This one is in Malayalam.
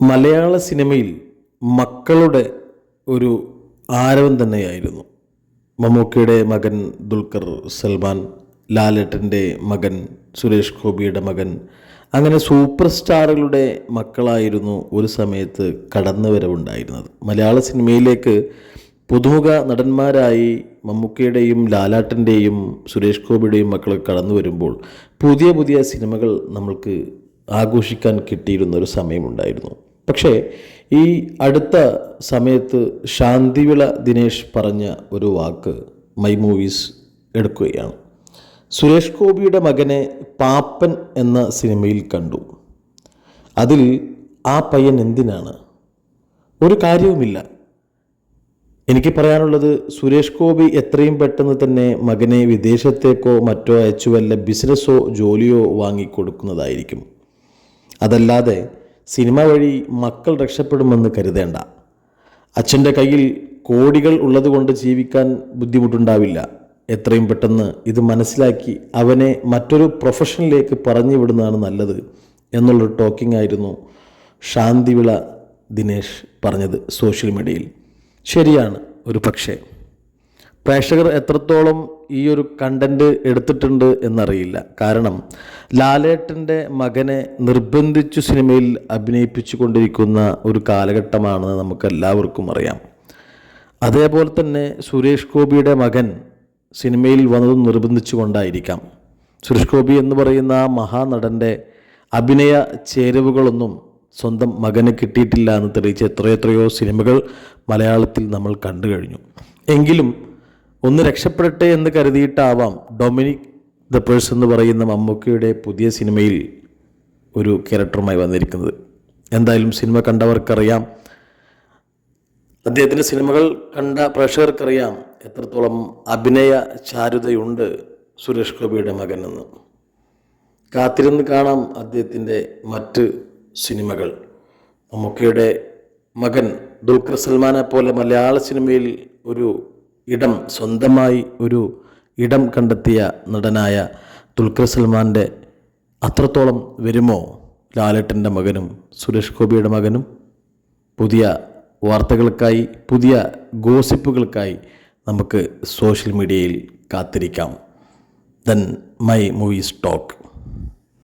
മലയാള സിനിമയിൽ മക്കളുടെ ഒരു ആരവം തന്നെയായിരുന്നു. മമ്മൂക്കയുടെ മകൻ ദുൽഖർ സൽമാൻ ലാലേട്ടന്റെ മകൻ സുരേഷ് ഗോപിയുടെ മകൻ അങ്ങനെ സൂപ്പർ സ്റ്റാറുകളുടെ മക്കളായിരുന്നു ഒരു സമയത്ത് കടന്നുവരവുണ്ടായിരുന്നത്. മലയാള സിനിമയിലേക്ക് പുതുമുഖ നടന്മാരായി മമ്മൂക്കയുടെയും ലാലാട്ടന്റെയും സുരേഷ് ഗോപിയുടെയും മക്കൾ കടന്നു വരുമ്പോൾ പുതിയ പുതിയ സിനിമകൾ നമ്മൾക്ക് ആഘോഷിക്കാൻ കിട്ടിയിരുന്ന ഒരു സമയമുണ്ടായിരുന്നു. പക്ഷേ ഈ അടുത്ത സമയത്ത് ശാന്തിവിള ദിനേശ് പറഞ്ഞ ഒരു വാക്ക് മൈ മൂവീസ് എടുക്കുകയാണ്. സുരേഷ് ഗോപിയുടെ മകനെ പാപ്പൻ എന്ന സിനിമയിൽ കണ്ടു. അതിൽ ആ പയ്യൻ എന്തിനാണ്? ഒരു കാര്യവുമില്ല. എനിക്ക് പറയാനുള്ളത് സുരേഷ് ഗോപി എത്രയും പെട്ടെന്ന് തന്നെ മകനെ വിദേശത്തേക്കോ മറ്റോ അയച്ചു വല്ല ബിസിനസ്സോ ജോലിയോ വാങ്ങിക്കൊടുക്കുന്നതായിരിക്കും. അതല്ലാതെ സിനിമ വഴി മക്കൾ രക്ഷപ്പെടുമെന്ന് കരുതേണ്ട. അച്ഛന്റെ കയ്യിൽ കോടികൾ ഉള്ളതുകൊണ്ട് ജീവിക്കാൻ ബുദ്ധിമുട്ടുണ്ടാവില്ല. എത്രയും പെട്ടെന്ന് ഇത് മനസ്സിലാക്കി അവനെ മറ്റൊരു പ്രൊഫഷനിലേക്ക് പറഞ്ഞു വിടുന്നതാണ് നല്ലത് എന്നുള്ളൊരു ടോക്കിംഗ് ആയിരുന്നു ശാന്തിവിള ദിനേശ് പറഞ്ഞത് സോഷ്യൽ മീഡിയയിൽ. ശരിയാണ് ഒരു പക്ഷേ. പ്രേക്ഷകർ എത്രത്തോളം ഈ ഒരു കണ്ടന്റ് എടുത്തിട്ടുണ്ട് എന്നറിയില്ല. കാരണം ലാലേട്ടന്റെ മകനെ നിർബന്ധിച്ചു സിനിമയിൽ അഭിനയിപ്പിച്ചു കൊണ്ടിരിക്കുന്ന ഒരു കാലഘട്ടമാണ് നമുക്ക് എല്ലാവർക്കും അറിയാം. അതേപോലെ തന്നെ സുരേഷ് ഗോപിയുടെ മകൻ സിനിമയിൽ വന്നത് നിർബന്ധിച്ചു കൊണ്ടായിരിക്കാം സുരേഷ് ഗോപി എന്ന് പറയുന്ന ആ മഹാനടന്റെ അഭിനയ ചേരുവകളൊന്നും സ്വന്തം മകന് കിട്ടിയിട്ടില്ല എന്ന് തെളിയിച്ച് എത്രയെത്രയോ സിനിമകൾ മലയാളത്തിൽ നമ്മൾ കണ്ടു കഴിഞ്ഞു എങ്കിലും ഒന്ന് രക്ഷപ്പെടട്ടെ എന്ന് കരുതിയിട്ടാവാം ഡൊമിനിക് ദ പേഴ്സ് എന്ന് പറയുന്ന മമ്മൂക്കയുടെ പുതിയ സിനിമയിൽ ഒരു ക്യാരക്ടറുമായി വന്നിരിക്കുന്നത്. എന്തായാലും സിനിമ കണ്ടവർക്കറിയാം. അദ്ദേഹത്തിന്റെ സിനിമകൾ കണ്ട പ്രേക്ഷകർക്കറിയാം എത്രത്തോളം അഭിനയ ചാരുതയുണ്ട് സുരേഷ് ഗോപിയുടെ മകനെന്ന്. കാത്തിരുന്ന് കാണാം അദ്ദേഹത്തിന്റെ മറ്റ് സിനിമകൾ. മമ്മൂക്കയുടെ മകൻ ദുൽഖർ സൽമാനെ പോലെ മലയാള സിനിമയിൽ ഒരു ഇടം സ്വന്തമായി ഒരു ഇടം കണ്ടെത്തിയ നടനായ ദുൽഖർ സൽമാന്റെ അത്രത്തോളം വരുമോ? ലാലേട്ടന്റെ മകനും സുരേഷ് ഗോപിയുടെ മകനും? പുതിയ വാർത്തകൾക്കായി പുതിയ ഗോസിപ്പുകൾക്കായി നമുക്ക് സോഷ്യൽ മീഡിയയിൽ കാത്തിരിക്കാം. Then my movies talk.